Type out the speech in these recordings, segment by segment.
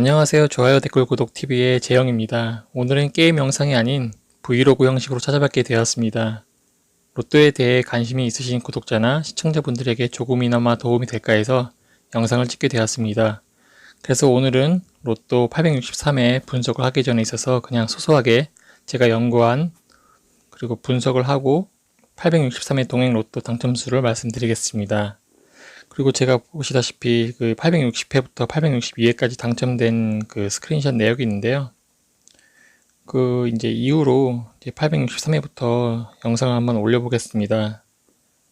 안녕하세요. 좋아요, 댓글, 구독 TV의 재영입니다. 오늘은 게임 영상이 아닌 브이로그 형식으로 찾아뵙게 되었습니다. 로또에 대해 관심이 있으신 구독자나 시청자분들에게 조금이나마 도움이 될까 해서 영상을 찍게 되었습니다. 그래서 오늘은 로또 863회 분석을 하기 전에 있어서 그냥 소소하게 제가 연구한 그리고 분석을 하고 863회 동행 로또 당첨수를 말씀드리겠습니다. 그리고 제가 보시다시피 그 860회부터 862회까지 당첨된 그 스크린샷 내역이 있는데요. 그 이제 이후로 이제 863회부터 영상을 한번 올려보겠습니다.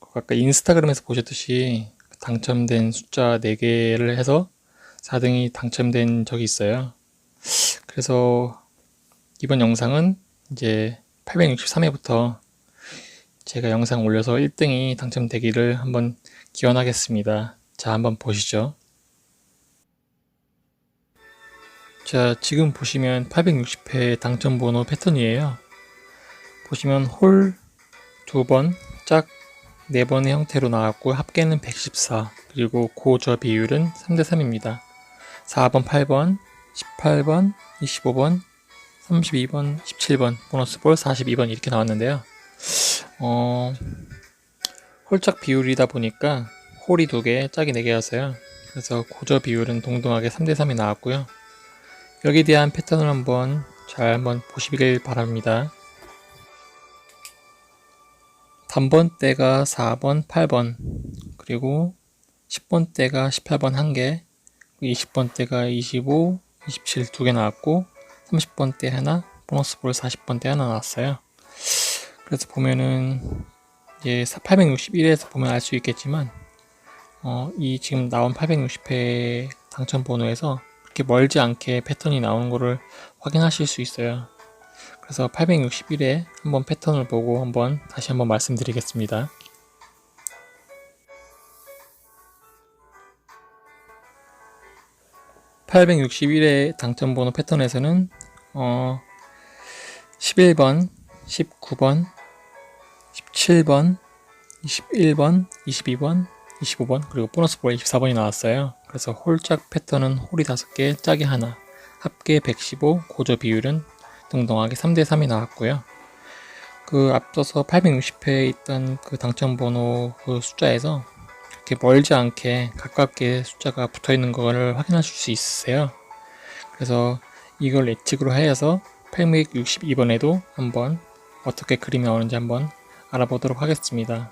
그 아까 인스타그램에서 보셨듯이 당첨된 숫자 4개를 해서 4등이 당첨된 적이 있어요. 그래서 이번 영상은 이제 863회부터 제가 영상 올려서 1등이 당첨되기를 한번 기원하겠습니다. 자, 한번 보시죠. 자, 지금 보시면 860회 당첨 번호 패턴이에요. 보시면 홀 두 번, 짝 네 번의 형태로 나왔고 합계는 114, 그리고 고저 비율은 3대 3입니다. 4번, 8번, 18번, 25번, 32번, 17번, 보너스 볼 42번 이렇게 나왔는데요. 어, 홀짝 비율이다 보니까 홀이 두 개, 짝이 네 개였어요. 그래서 고저 비율은 동등하게 3대 3이 나왔고요. 여기에 대한 패턴을 한번 잘 한번 보시길 바랍니다. 단번대가 4번, 8번, 그리고 10번대가 18번 1개, 20번대가 25, 27두개 나왔고, 30번대 하나, 보너스 볼 40번대 하나 나왔어요. 그래서 보면은 이제 861에서 보면 알 수 있겠지만 어, 이 지금 나온 860회 당첨 번호에서 그렇게 멀지 않게 패턴이 나오는 거를 확인하실 수 있어요. 그래서 861에 한번 패턴을 보고 한번 다시 한번 말씀드리겠습니다. (861회) 당첨번호 패턴에서는 어 11번, 19번, 17번, 21번, 22번, 25번, 그리고 보너스 볼 24번이 나왔어요. 그래서 홀짝 패턴은 홀이 5개, 짝이 하나, 합계 115, 고저 비율은 동등하게 3대 3이 나왔고요. 그 앞서서 860회에 있던 그 당첨 번호 그 숫자에서 그렇게 멀지 않게 가깝게 숫자가 붙어 있는 거를 확인하실 수 있으세요. 그래서 이걸 예측으로 하여서 862번에도 한번 어떻게 그림이 나오는지 한번 알아보도록 하겠습니다.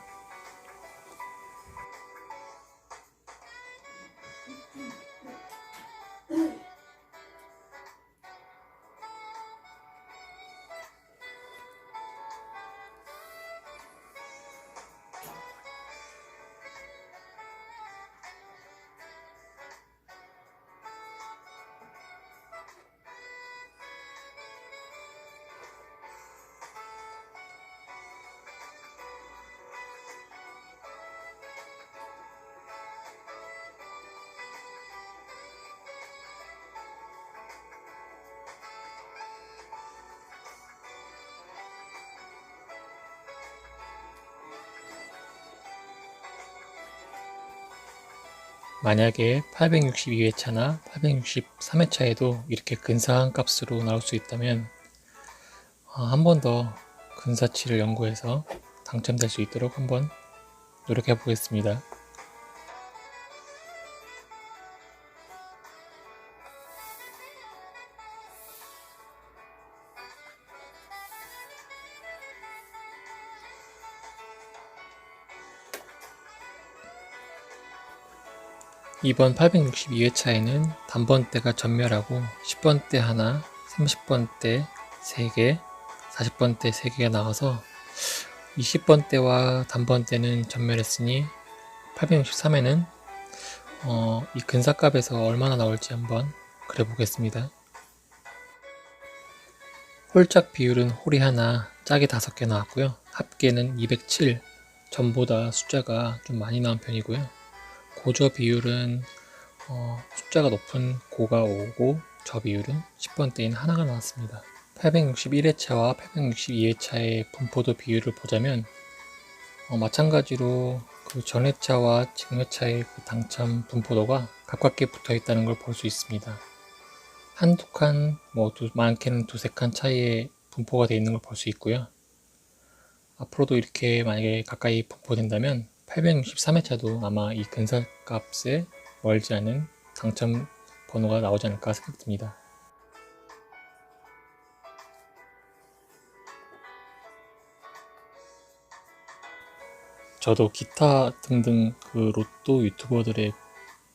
만약에 862회차나 863회차에도 이렇게 근사한 값으로 나올 수 있다면 어, 한번 더 근사치를 연구해서 당첨될 수 있도록 한번 노력해 보겠습니다. 이번 862회차에는 단번대가 전멸하고 10번대 하나, 30번대 3개, 40번대 3개가 나와서 20번대와 단번대는 전멸했으니 863에는 어, 이 근사값에서 얼마나 나올지 한번 그려보겠습니다. 홀짝 비율은 홀이 하나, 짝이 다섯 개 나왔고요. 합계는 207, 전보다 숫자가 좀 많이 나온 편이고요. 고저 비율은 어, 숫자가 높은 고가 5고 저 비율은 10번대인 하나가 나왔습니다. 861회차와 862회차의 분포도 비율을 보자면 어, 마찬가지로 그 전회차와 직회차의 그 당첨 분포도가 가깝게 붙어 있다는 걸 볼 수 있습니다. 한두 칸, 뭐 두, 많게는 두세 칸 차이에 분포가 되어 있는 걸 볼 수 있고요. 앞으로도 이렇게 만약에 가까이 분포된다면 863회차도 아마 이 근사값에 멀지 않은 당첨 번호가 나오지 않을까 생각됩니다. 저도 기타 등등 그 로또 유튜버들의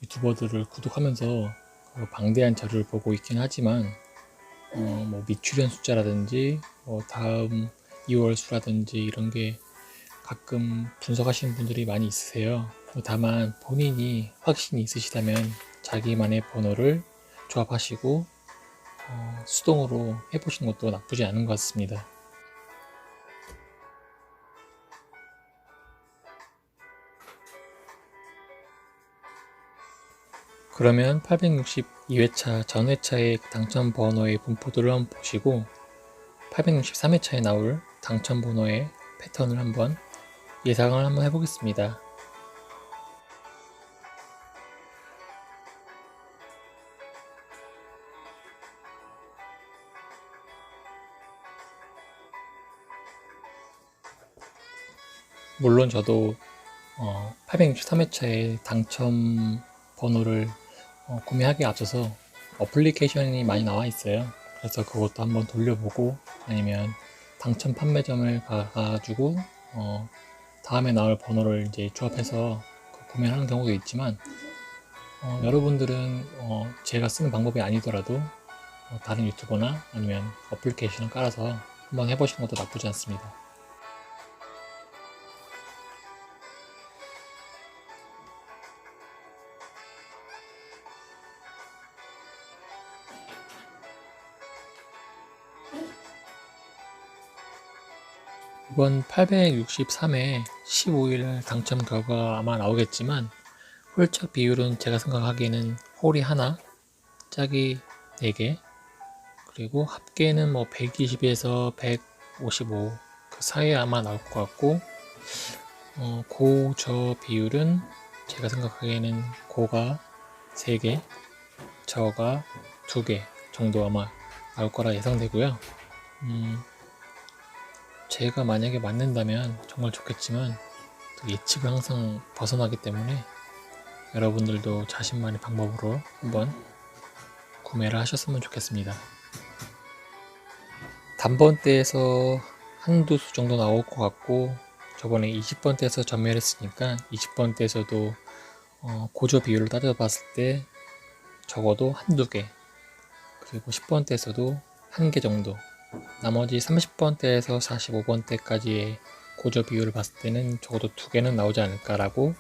유튜버들을 구독하면서 그 방대한 자료를 보고 있긴 하지만 어, 뭐 미출연 숫자라든지 뭐 다음 2월 수라든지 이런 게 가끔 분석하시는 분들이 많이 있으세요. 다만 본인이 확신이 있으시다면 자기만의 번호를 조합하시고 어, 수동으로 해보시는 것도 나쁘지 않은 것 같습니다. 그러면 862회차 전 회차의 당첨 번호의 분포도를 한번 보시고 863회차에 나올 당첨 번호의 패턴을 한번 예상을 한번 해보겠습니다. 물론 저도 어, 863회차의 당첨 번호를 어, 구매하기에 앞서서 어플리케이션이 많이 나와 있어요. 그래서 그것도 한번 돌려보고 아니면 당첨 판매점을 가가지고 어, 다음에 나올 번호를 이제 조합해서 그 구매를 하는 경우도 있지만 어, 여러분들은 어, 제가 쓰는 방법이 아니더라도 어, 다른 유튜버나 아니면 어플리케이션을 깔아서 한번 해보시는 것도 나쁘지 않습니다. 이번 863회 15일 당첨 결과 아마 나오겠지만 홀착 비율은 제가 생각하기에는 홀이 하나, 짝이 4개, 그리고 합계는 뭐 120에서 155 그 사이에 아마 나올 것 같고 어, 고 저 비율은 제가 생각하기에는 고가 3개, 저가 2개 정도 아마 나올 거라 예상되고요. 음, 제가 만약에 맞는다면 정말 좋겠지만 예측을 항상 벗어나기 때문에 여러분들도 자신만의 방법으로 한번 구매를 하셨으면 좋겠습니다. 단번대에서 한두 수 정도 나올 것 같고 저번에 20번대에서 전멸했으니까 20번대에서도 어, 고조 비율을 따져봤을 때 적어도 한두 개 그리고 10번대에서도 한 개 정도 나머지 30번대에서 45번대까지의 고저 비율을 봤을 때는 적어도 두 개는 나오지 않을까라고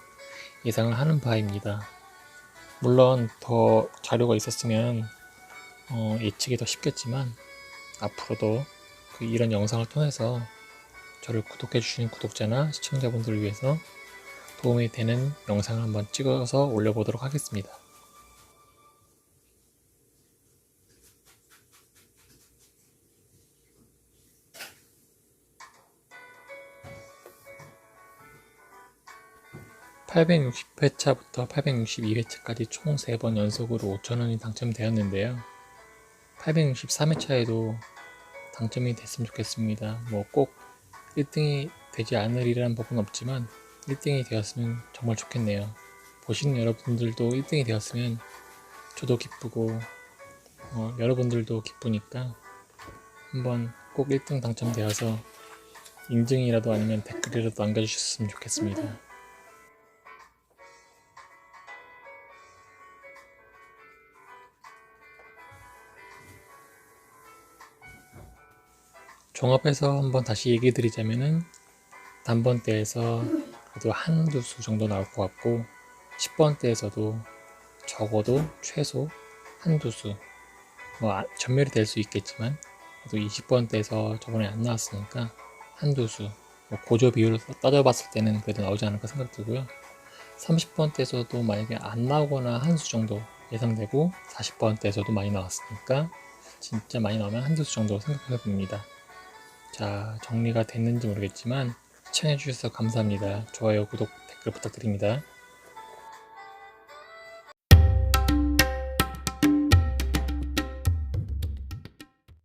예상을 하는 바입니다. 물론 더 자료가 있었으면 어, 예측이 더 쉽겠지만 앞으로도 그 이런 영상을 통해서 저를 구독해 주시는 구독자나 시청자분들을 위해서 도움이 되는 영상을 한번 찍어서 올려보도록 하겠습니다. 860회차부터 862회차까지 총 3번 연속으로 5천원이 당첨되었는데요. 863회차에도 당첨이 됐으면 좋겠습니다. 뭐 꼭 1등이 되지 않으리라는 법은 없지만 1등이 되었으면 정말 좋겠네요. 보시는 여러분들도 1등이 되었으면 저도 기쁘고 어, 여러분들도 기쁘니까 한번 꼭 1등 당첨되어서 인증이라도 아니면 댓글이라도 남겨주셨으면 좋겠습니다. 종합해서 한번 다시 얘기 드리자면은 단번대에서 그래도 한두 수 정도 나올 것 같고 10번대에서도 적어도 최소 한두 수, 뭐 아, 전멸이 될 수 있겠지만 그래도 20번대에서 저번에 안 나왔으니까 한두 수, 뭐 고조 비율을 따져봤을 때는 그래도 나오지 않을까 생각되고요. 30번대에서도 만약에 안 나오거나 한 수 정도 예상되고 40번대에서도 많이 나왔으니까 진짜 많이 나오면 한두 수 정도 생각해 봅니다. 자, 정리가 됐는지 모르겠지만 시청해주셔서 감사합니다. 좋아요, 구독, 댓글 부탁드립니다.